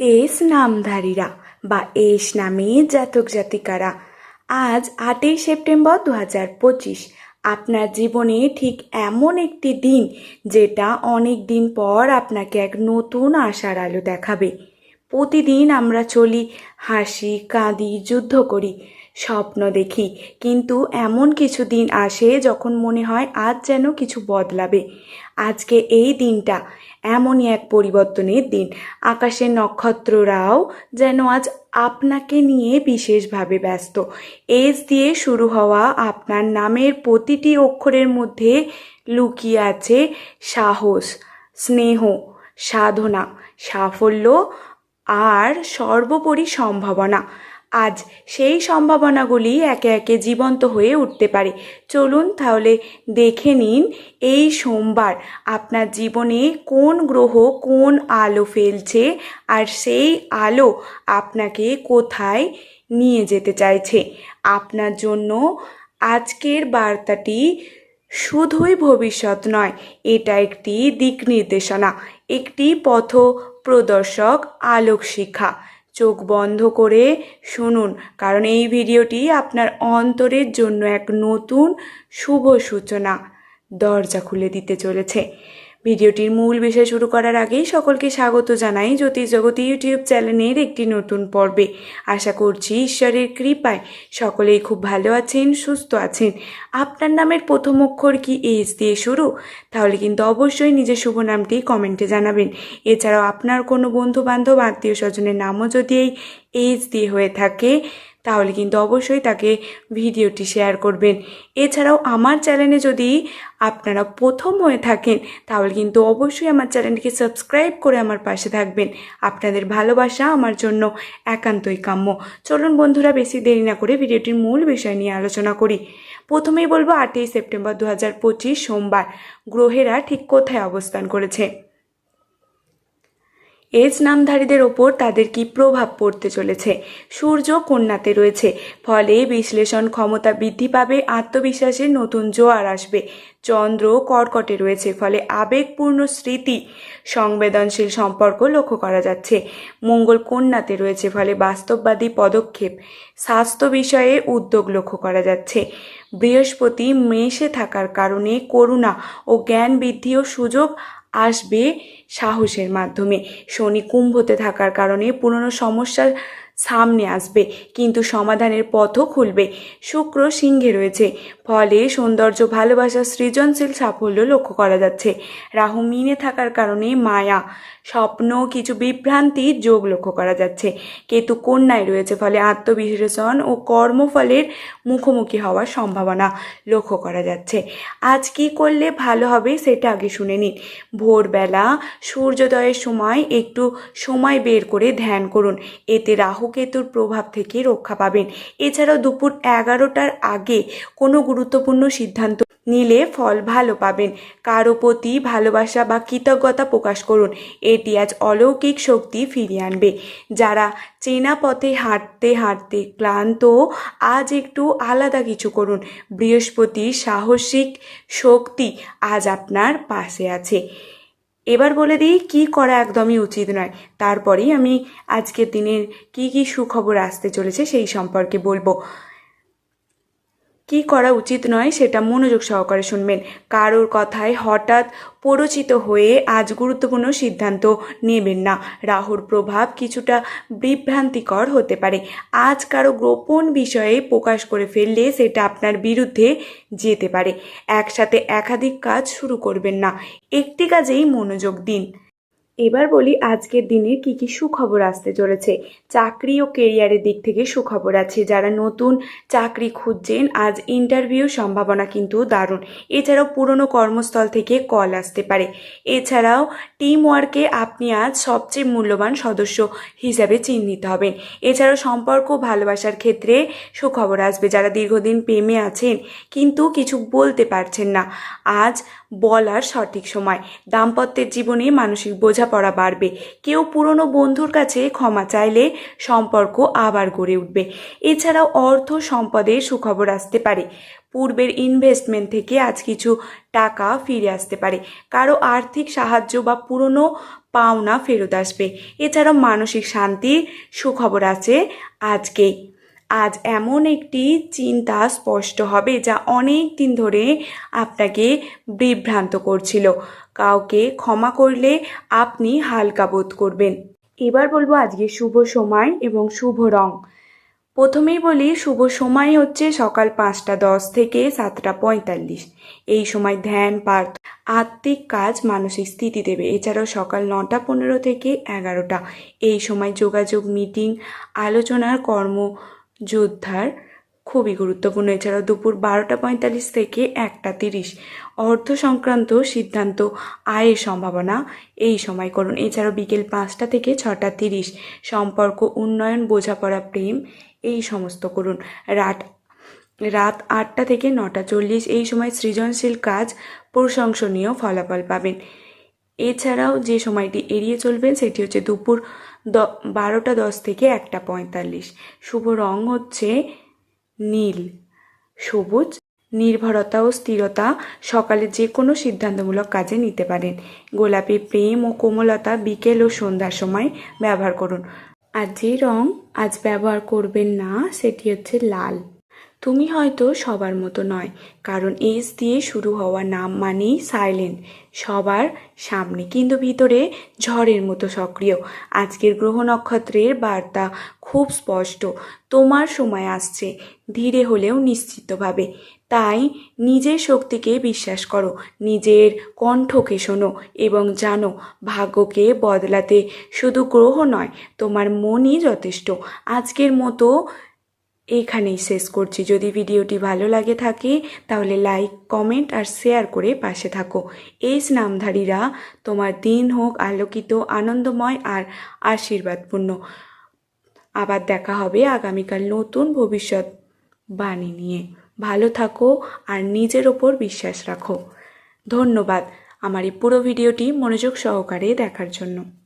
S নামধারীরা বা S নামে জাতক জাতিকারা। আজ আটই সেপ্টেম্বর দু হাজার পঁচিশ। আপনার জীবনে ঠিক এমন একটি দিন যেটা অনেক দিন পর আপনাকে এক নতুন আশার আলো দেখাবে। প্রতিদিন আমরা চলি, হাসি, কাঁদি, যুদ্ধ করি, স্বপ্ন দেখি, কিন্তু এমন কিছু দিন আসে যখন মনে হয় আজ যেন কিছু বদলাবে। আজকে এই দিনটা এমনই এক পরিবর্তনের দিন। আকাশের নক্ষত্ররাও যেন আজ আপনাকে নিয়ে বিশেষভাবে ব্যস্ত। এস দিয়ে শুরু হওয়া আপনার নামের প্রতিটি অক্ষরের মধ্যে লুকিয়ে আছে সাহস, স্নেহ, সাধনা, সাফল্য আর সর্বোপরি সম্ভাবনা। আজ সেই সম্ভাবনাগুলি একে একে জীবন্ত হয়ে উঠতে পারে। চলুন তাহলে দেখে নিন এই সোমবার আপনার জীবনে কোন গ্রহ কোন আলো ফেলছে আর সেই আলো আপনাকে কোথায় নিয়ে যেতে চাইছে? আপনার জন্য আজকের বার্তাটি শুধুই ভবিষ্যৎ নয়, এটা একটি দিক নির্দেশনা, একটি পথ প্রদর্শক আলোক শিক্ষা চোখ বন্ধ করে শুনুন, কারণ এই ভিডিওটি আপনার অন্তরের জন্য এক নতুন শুভ সূচনা। দরজা খুলে দিতে চলেছে। ভিডিওটির মূল বিষয় শুরু করার আগেই সকলকে স্বাগত জানাই জ্যোতিষ জগতী ইউটিউব চ্যানেলের একটি নতুন পর্বে। আশা করছি ঈশ্বরের কৃপায় সকলেই খুব ভালো আছেন, সুস্থ আছেন। আপনার নামের প্রথম অক্ষর কি এস দিয়ে শুরু? তাহলে কিন্তু অবশ্যই নিজের শুভ নামটি কমেন্টে জানাবেন। এছাড়াও আপনার কোনো বন্ধু বান্ধব আত্মীয় স্বজনের নামও যদি এই এইচ দিয়ে হয়ে থাকে তাহলে কিন্তু অবশ্যই তাকে ভিডিওটি শেয়ার করবেন। এছাড়াও আমার চ্যানেলে যদি আপনারা প্রথম হয়ে থাকেন, তাহলে কিন্তু অবশ্যই আমার চ্যানেলটিকে সাবস্ক্রাইব করে আমার পাশে থাকবেন। আপনাদের ভালোবাসা আমার জন্য একান্তই কাম্য। চলুন বন্ধুরা, বেশি দেরি না করে ভিডিওটির মূল বিষয় নিয়ে আলোচনা করি। প্রথমেই বলব, আটই সেপ্টেম্বর দু হাজার পঁচিশ সোমবার। গ্রহেরা ঠিক কোথায় অবস্থান করেছে? এজ নামধারীদের ওপর তাদের কি প্রভাব পড়তে চলেছে? সূর্য কন্যাতে রয়েছে। ফলে বিশ্লেষণ ক্ষমতা বৃদ্ধি পাবে আত্মবিশ্বাসের নতুন জোয়ার আসবে। চন্দ্র কর্কটে রয়েছে, ফলে আবেগপূর্ণ স্মৃতি, সংবেদনশীল সম্পর্ক লক্ষ্য করা যাচ্ছে। মঙ্গল কন্যাতে রয়েছে, ফলে বাস্তববাদী পদক্ষেপ, স্বাস্থ্য বিষয়ে উদ্যোগ লক্ষ্য করা যাচ্ছে। বৃহস্পতি মেষে থাকার কারণে করুণা ও জ্ঞান বৃদ্ধি ও সুযোগ আসবে সাহসের মাধ্যমে। শনি কুম্ভতে থাকার কারণে পুরনো সমস্যার সামনে আসবে, কিন্তু সমাধানের পথও খুলবে। শুক্র সিংহে রয়েছে। ফলে সৌন্দর্য, ভালোবাসা, সৃজনশীল সাফল্য লক্ষ্য করা যাচ্ছে। রাহু মিনে থাকার কারণে মায়া, স্বপ্ন, কিছু বিভ্রান্তির যোগ লক্ষ্য করা যাচ্ছে। কেতু কন্যায় রয়েছে, ফলে আত্মবিশ্লেষণ ও কর্মফলের মুখোমুখি হওয়ার সম্ভাবনা লক্ষ্য করা যাচ্ছে। আজ কি করলে ভালো হবে সেটা আগে শুনে নিন। ভোরবেলা সূর্যোদয়ের সময় একটু সময় বের করে ধ্যান করুন। এতে রাহু কেতুর প্রভাব থেকে রক্ষা পাবেন। এছাড়াও দুপুর এগারোটার আগে কোনো গুরুত্বপূর্ণ সিদ্ধান্ত নিলে ফল ভালো পাবেন। কারও প্রতি ভালোবাসা বা কৃতজ্ঞতা প্রকাশ করুন। এটি আজ অলৌকিক শক্তি ফিরিয়ে আনবে। যারা চেনা পথে হাঁটতে হাঁটতে ক্লান্ত, আজ একটু আলাদা কিছু করুন। বৃহস্পতির সাহসিক শক্তি আজ আপনার পাশে আছে। এবার বলে দিই, কি করা একদমই উচিত নয়। তারপরেই আমি আজকের দিনের কি কি সুখবর আসতে চলেছে সেই সম্পর্কে বলব। কি করা উচিত নয় সেটা মনোযোগ সহকারে শুনবেন। কারোর কথায় হঠাৎ পরিচিত হয়ে আজ গুরুত্বপূর্ণ সিদ্ধান্ত নেবেন না। রাহুর প্রভাব কিছুটা বিভ্রান্তিকর হতে পারে। আজ কারও গোপন বিষয়ে প্রকাশ করে ফেললে সেটা আপনার বিরুদ্ধে যেতে পারে। একসাথে একাধিক কাজ শুরু করবেন না। একটি কাজেই মনোযোগ দিন। এবার বলি আজকের দিনে কি কি সুখবর আসতে চলেছে। চাকরি ও কেরিয়ারের দিক থেকে সুখবর আছে। যারা নতুন চাকরি খুঁজছেন, আজ ইন্টারভিউ সম্ভাবনা কিন্তু দারুণ। এছাড়াও পুরনো কর্মস্থল থেকে কল আসতে পারে। এছাড়াও টিম ওয়ার্কে আপনি আজ সবচেয়ে মূল্যবান সদস্য হিসাবে চিহ্নিত হবেন। এছাড়াও সম্পর্ক ভালোবাসার ক্ষেত্রে সুখবর আসবে। যারা দীর্ঘদিন প্রেমে আছেন, কিন্তু কিছু বলতে পারছেন না। আজ বলার সঠিক সময়। দাম্পত্যের জীবনে মানসিক বোঝাপড়া বাড়বে। কেউ পুরনো বন্ধুর কাছে ক্ষমা চাইলে সম্পর্ক আবার গড়ে উঠবে। এছাড়াও অর্থ সম্পদের সুখবর আসতে পারে। পূর্বের ইনভেস্টমেন্ট থেকে আজ কিছু টাকা ফিরে আসতে পারে। কারও আর্থিক সাহায্য বা পুরনো পাওনা ফেরত আসবে। এছাড়াও মানসিক শান্তির সুখবর আছে আজকে। আজ এমন একটি চিন্তা স্পষ্ট হবে যা অনেক দিন ধরে আপনাকে বিভ্রান্ত করছিল। কাউকে ক্ষমা করলে আপনি হালকা বোধ করবেন। এবার বলব আজকে শুভ সময় এবং শুভ রং। প্রথমেই বলি, শুভ সময় হচ্ছে সকাল পাঁচটা দশ থেকে সাতটা পঁয়তাল্লিশ। এই সময় ধ্যান, পার্থ, আত্মিক কাজ, মানসিক স্থিতি দেবে। এছাড়াও সকাল নটা পনেরো থেকে এগারোটা। এই সময় যোগাযোগ, মিটিং, আলোচনার কর্ম যোদ্ধার খুবই গুরুত্বপূর্ণ। এছাড়াও দুপুর বারোটা পঁয়তাল্লিশ থেকে একটা তিরিশ। অর্থ সংক্রান্ত সিদ্ধান্ত আয়ের সম্ভাবনা এই সময় করুন। এছাড়াও বিকেল পাঁচটা থেকে ছটা তিরিশ। সম্পর্ক, উন্নয়ন, বোঝাপড়া, প্রেম এই সমস্ত করুন। রাত রাত আটটা থেকে নটা চল্লিশ এই সময় সৃজনশীল কাজ প্রশংসনীয় ফলাফল পাবেন। এছাড়াও যে সময়টি এড়িয়ে চলবেন সেটি হচ্ছে দুপুর দ বারোটা দশ থেকে একটা পঁয়তাল্লিশ। শুভ রং হচ্ছে নীল, সবুজ, নির্ভরতা ও স্থিরতা সকালে যে কোনো সিদ্ধান্তমূলক কাজে নিতে পারেন। গোলাপি প্রেম ও কোমলতা বিকেল ও সন্ধ্যার সময় ব্যবহার করুন। আর যে রং আজ ব্যবহার করবেন না, সেটি হচ্ছে লাল। তুমি হয়তো সবার মতো নয়, কারণ এস দিয়ে শুরু হওয়া নাম মানেই সাইলেন্ট। সবার সামনে কিন্তু ভিতরে ঝড়ের মতো সক্রিয়। আজকের গ্রহ নক্ষত্রের বার্তা খুব স্পষ্ট, তোমার সময় আসছে, ধীরে হলেও নিশ্চিতভাবে। তাই নিজের শক্তিকে বিশ্বাস করো, নিজের কণ্ঠকে শোনো এবং জানো, ভাগ্যকে বদলাতে শুধু গ্রহ নয়, তোমার মনই যথেষ্ট। আজকের মতো এখানেই শেষ করছি। যদি ভিডিওটি ভালো লাগে থাকে, তাহলে লাইক, কমেন্ট আর শেয়ার করে পাশে থাকো। এই নামধারীরা তোমার দিন হোক আলোকিত, আনন্দময় আর আশীর্বাদপূর্ণ। আবার দেখা হবে আগামীকাল নতুন ভবিষ্যৎ বাণী নিয়ে। ভালো থাকো আর নিজের ওপর বিশ্বাস রাখো। ধন্যবাদ আমার এই পুরো ভিডিওটি মনোযোগ সহকারে দেখার জন্য।